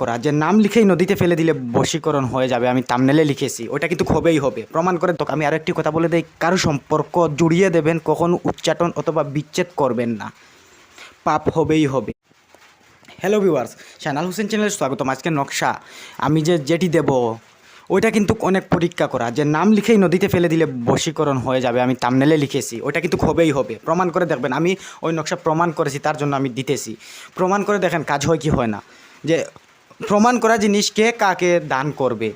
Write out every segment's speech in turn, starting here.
করা, যে নাম লিখেই নদীতে ফেলে দিলে বশীকরণ হয়ে যাবে, আমি তামনেলে লিখেছি, ওটা কিন্তু হবেই হবে। প্রমাণ করে তো আমি আরও একটি কথা বলে দেই, কারও সম্পর্ক জুড়িয়ে দেবেন, কখনো উচ্চাটন অথবা বিচ্ছেদ করবেন না। পাপ হবেই হবে। হ্যালো ভিউয়ার্স শানাল হোসেন চ্যানেলে স্বাগতম। আজকে নকশা, আমি যে যেটি দেব, ওইটা কিন্তু অনেক পরীক্ষা করা, যে নাম লিখেই নদীতে ফেলে দিলে বশীকরণ হয়ে যাবে, আমি তামনেলে লিখেছি ওইটা কিন্তু হবেই হবে। প্রমাণ করে দেখবেন, আমি ওই নকশা প্রমাণ করেছি, তার জন্য আমি দিতেছি। প্রমাণ করে দেখেন, কাজ হয় কি হয় না, যে প্রমাণ করা জিনিস কে কাকে দান করবে।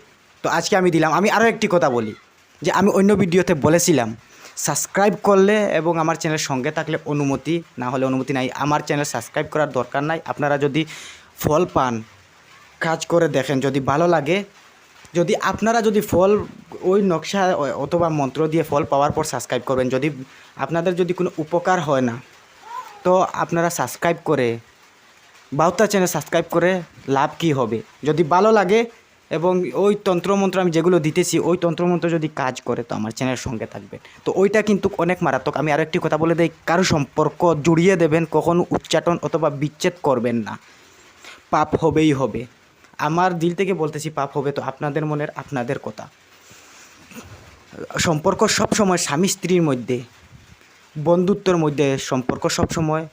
তো আজকে আমি দিলাম, আমি আরও একটি কথা বলি, যে আমি অন্য ভিডিওতে বলেছিলাম, সাবস্ক্রাইব করলে এবং আমার চ্যানেলের সঙ্গে থাকলে অনুমতি, না হলে অনুমতি নাই। আমার চ্যানেল সাবস্ক্রাইব করার দরকার নাই। আপনারা যদি ফল পান, কাজ করে দেখেন, যদি ভালো লাগে, যদি আপনারা যদি ফল, ওই নকশা অথবা মন্ত্র দিয়ে ফল পাওয়ার পর সাবস্ক্রাইব করবেন, যদি আপনাদের যদি কোনো উপকার হয় না, তো আপনারা সাবস্ক্রাইব করে বাউতা চ্যানেল সাবস্ক্রাইব করে লাভ কি হবে? যদি ভালো লাগে এবং ওই তন্ত্রমন্ত্র আমি যেগুলো দিতেছি, ওই তন্ত্রমন্ত্র যদি কাজ করে, তো আমার চ্যানেলের সঙ্গে থাকবেন। তো ওইটা কিন্তু অনেক মারাত্মক। আমি আরও একটি কথা বলে দিই, কারও সম্পর্ক জুড়িয়ে দেবেন, কখনো উচ্চাটন অথবা বিচ্ছেদ করবেন না। পাপ হবেই হবে। আমার দিল থেকে বলতেছি, পাপ হবে তো আপনাদের মনের আপনাদের কথা। সম্পর্ক সব সময় স্বামী স্ত্রীর মধ্যে, বন্ধুত্বের মধ্যে সম্পর্ক সব সময়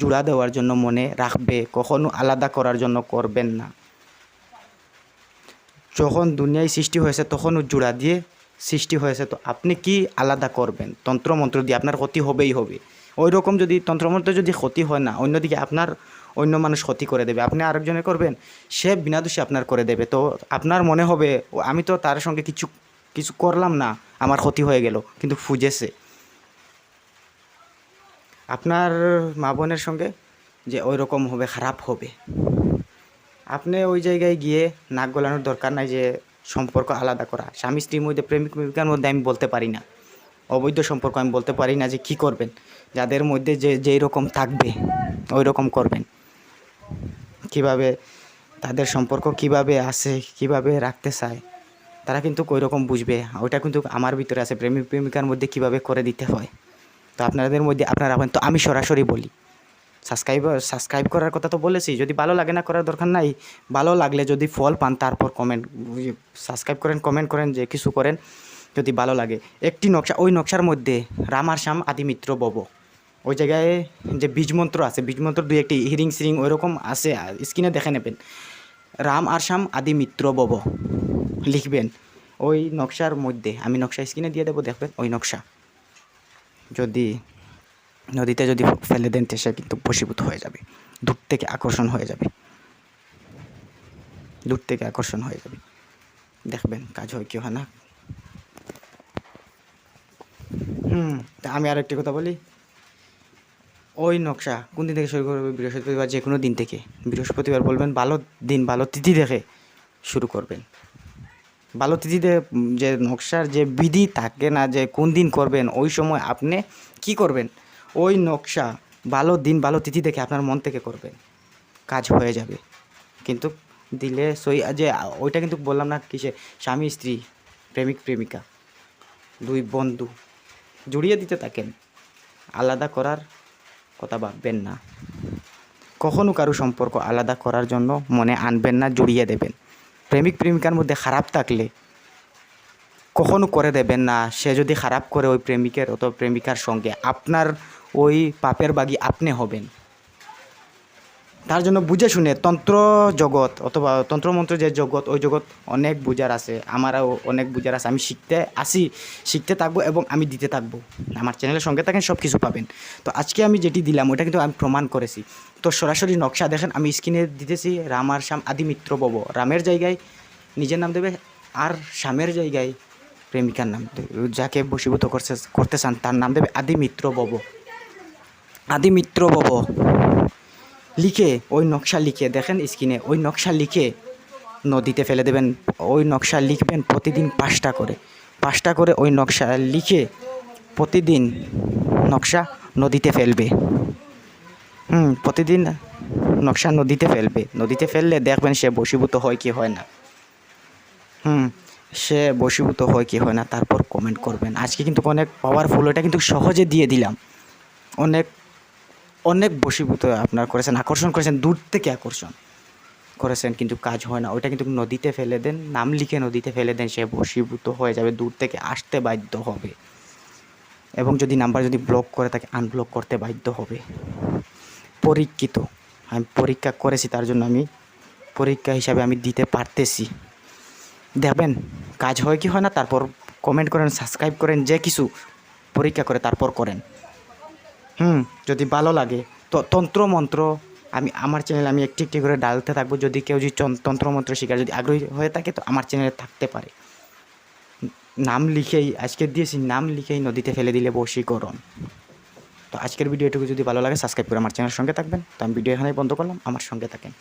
জোড়া দেওয়ার জন্য মনে রাখবে, কখনো আলাদা করার জন্য করবেন না। যখন দুনিয়ায় সৃষ্টি হয়েছে তখনও জোড়া দিয়ে সৃষ্টি হয়েছে, তো আপনি কি আলাদা করবেন? তন্ত্রমন্ত্র দিয়ে আপনার ক্ষতি হবেই হবে। ওই রকম যদি, তন্ত্রমন্ত্র যদি ক্ষতি হয় না, অন্যদিকে আপনার অন্য মানুষ ক্ষতি করে দেবে। আপনি আরেকজনে করবেন, সে বিনা দোষে আপনার করে দেবে। তো আপনার মনে হবে আমি তো তার সঙ্গে কিছু কিছু করলাম না, আমার ক্ষতি হয়ে গেল, কিন্তু ফুজেছে আপনার মা বোনের সঙ্গে যে ওই রকম হবে, খারাপ হবে। আপনি ওই জায়গায় গিয়ে নাক গলানোর দরকার নাই যে সম্পর্ক আলাদা করা। স্বামী, স্ত্রীর মধ্যে প্রেমিক প্রেমিকার মধ্যে আমি বলতে পারি না। অবৈধ সম্পর্ক আমি বলতে পারি না যে কি করবেন। যাদের মধ্যে যে, যেই রকম থাকবে, ওই রকম করবেন। কীভাবে তাদের সম্পর্ক কীভাবে আসে কীভাবে রাখতে চায়, তারা কিন্তু ওই রকম বুঝবে। ওইটা কিন্তু আমার ভিতরে আছে। প্রেমিক প্রেমিকার মধ্যে কীভাবে করে দিতে হয়। তো আপনাদের মধ্যে, আপনারা রাখবেন তো আমি সরাসরি বলি। সাবস্ক্রাইব সাবস্ক্রাইব করার কথা তো বলেছি, যদি ভালো লাগে না, করার দরকার নাই। ভালো লাগলে যদি ফল পান, তারপর কমেন্ট সাবস্ক্রাইব করেন কমেন্ট করেন, যে কিছু করেন, যদি ভালো লাগে। একটি নকশা, ওই নকশার মধ্যে রাম আর শ্যাম আদি মিত্র বব। ওই জায়গায় যে বীজমন্ত্র আছে বীজমন্ত্র দুই একটি হিরিং সিরিং ওইরকম আছে, স্ক্রিনে দেখে নেবেন। রাম আর শ্যাম আদি মিত্র বব। লিখবেন, ওই নকশার মধ্যে, আমি নকশা স্ক্রিনে দিয়ে দেবো, দেখবেন, ওই নকশা। যদি নদীতে যদি ফেলে দেন সে কিন্তু বশীভূত হয়ে যাবে। দূর থেকে আকর্ষণ হয়ে যাবে। দূর থেকে আকর্ষণ হয়ে যাবে। দেখবেন কাজ হয় কি হয় না? হুম আমি আর একটি কথা বলি। ওই নকশা কোন দিন থেকে শুরু করবে? বৃহস্পতিবার, যে কোনো দিন থেকে। বৃহস্পতিবার বলবেন, ভালো দিন, ভালো তিথি দেখে শুরু করবেন। ভালো তিথিতে যে নকশার যে বিধি থাকে না, যে কোন দিন করবেন, ওই সময় আপনি কি করবেন? ওই নকশা ভালো দিন, ভালো তিথি দেখে আপনার মন থেকে করবেন। কাজ হয়ে যাবে। কিন্তু দিলে সই, যে, ওইটা কিন্তু বললাম না কিসে, স্বামী, স্ত্রী, প্রেমিক, প্রেমিকা, দুই বন্ধু, জড়িয়ে দিতে থাকেন। আলাদা করার কথা ভাববেন না। কখনো কারও সম্পর্ক আলাদা করার জন্য মনে আনবেন না, জড়িয়ে দেবেন। প্রেমিক প্রেমিকার মধ্যে খারাপ থাকলে কখনো করে দেবেন না। সে যদি খারাপ করে ওই প্রেমিকের অথবা প্রেমিকার সঙ্গে আপনার ওই পাপের বাগি আপনি হবেন। তার জন্য বুঝে শুনে তন্ত্র জগৎ অথবা তন্ত্রমন্ত্র যে জগৎ, ওই জগৎ অনেক বুঝার আছে, আমারও অনেক বুঝার আছে। আমি শিখতে আসি, শিখতে থাকব এবং আমি দিতে থাকব। আমার চ্যানেলের সঙ্গে থাকেন সব কিছু পাবেন। তো আজকে আমি যেটি দিলাম ওটা কিন্তু আমি প্রমাণ করেছি। তো সরাসরি নকশা দেখেন, আমি স্ক্রিনে দিতেছি রাম আর শ্যাম আদি মিত্র বব। রামের জায়গায় নিজের নাম দেবে আর শ্যামের জায়গায় প্রেমিকার নাম যাকে বশীভূত করছে, করতে চান, তার নাম দেবে আদি মিত্র বব। আদি মিত্র বব। লিখে, ওই নকশা লিখে, দেখেন স্ক্রিনে, ওই নকশা লিখে নদীতে ফেলে দেবেন, ওই নকশা লিখবেন প্রতিদিন পাঁচটা করে। পাঁচটা করে ওই নকশা লিখে প্রতিদিন নকশা নদীতে ফেলবে। হুম, প্রতিদিন নকশা নদীতে ফেলবে। নদীতে ফেললে দেখবেন সে বশীভূত হয় কি হয় না। হুম, সে বশীভূত হয় কি হয় না, তারপর কমেন্ট করবেন। আজকে কিন্তু অনেক পাওয়ারফুল এটা কিন্তু সহজে দিয়ে দিলাম। অনেক অনেক বশীভূত আপনার করেছেন, আকর্ষণ করেছেন, দূর থেকে আকর্ষণ করেছেন, কিন্তু কাজ হয় না। ওইটা কিন্তু নদীতে ফেলে দেন, নাম লিখে নদীতে ফেলে দেন, সে বশীভূত হয়ে যাবে, দূর থেকে আসতে বাধ্য হবে। এবং যদি নাম্বার যদি ব্লক করে তাকে আনব্লক করতে বাধ্য হবে। পরীক্ষিত, আমি পরীক্ষা করেছি, তার জন্য আমি পরীক্ষা হিসাবে আমি দিতে পারতেছি। দেখবেন, কাজ হয় কি হয় না, তারপর কমেন্ট করেন সাবস্ক্রাইব করেন, যে কিছু পরীক্ষা করে তারপর করেন। হুম, যদি ভালো লাগে। তো তন্ত্রমন্ত্র, আমি, আমার চ্যানেলে আমি একটি একটি করে ডালতে থাকব। যদি কেউ যদি তন্ত্রমন্ত্র শিকার যদি আগ্রহী হয়ে থাকে, তো আমার চ্যানেলে থাকতে পারে। নাম লিখেই, আজকে দিয়েছি, নাম লিখেই নদীতে ফেলে দিলে বশীকরণ। তো আজকের ভিডিও এটুকু যদি ভালো লাগে সাবস্ক্রাইব করে আমার চ্যানেলের সঙ্গে থাকবেন। তো আমি ভিডিও এখানেই বন্ধ করলাম, আমার সঙ্গে থাকেন।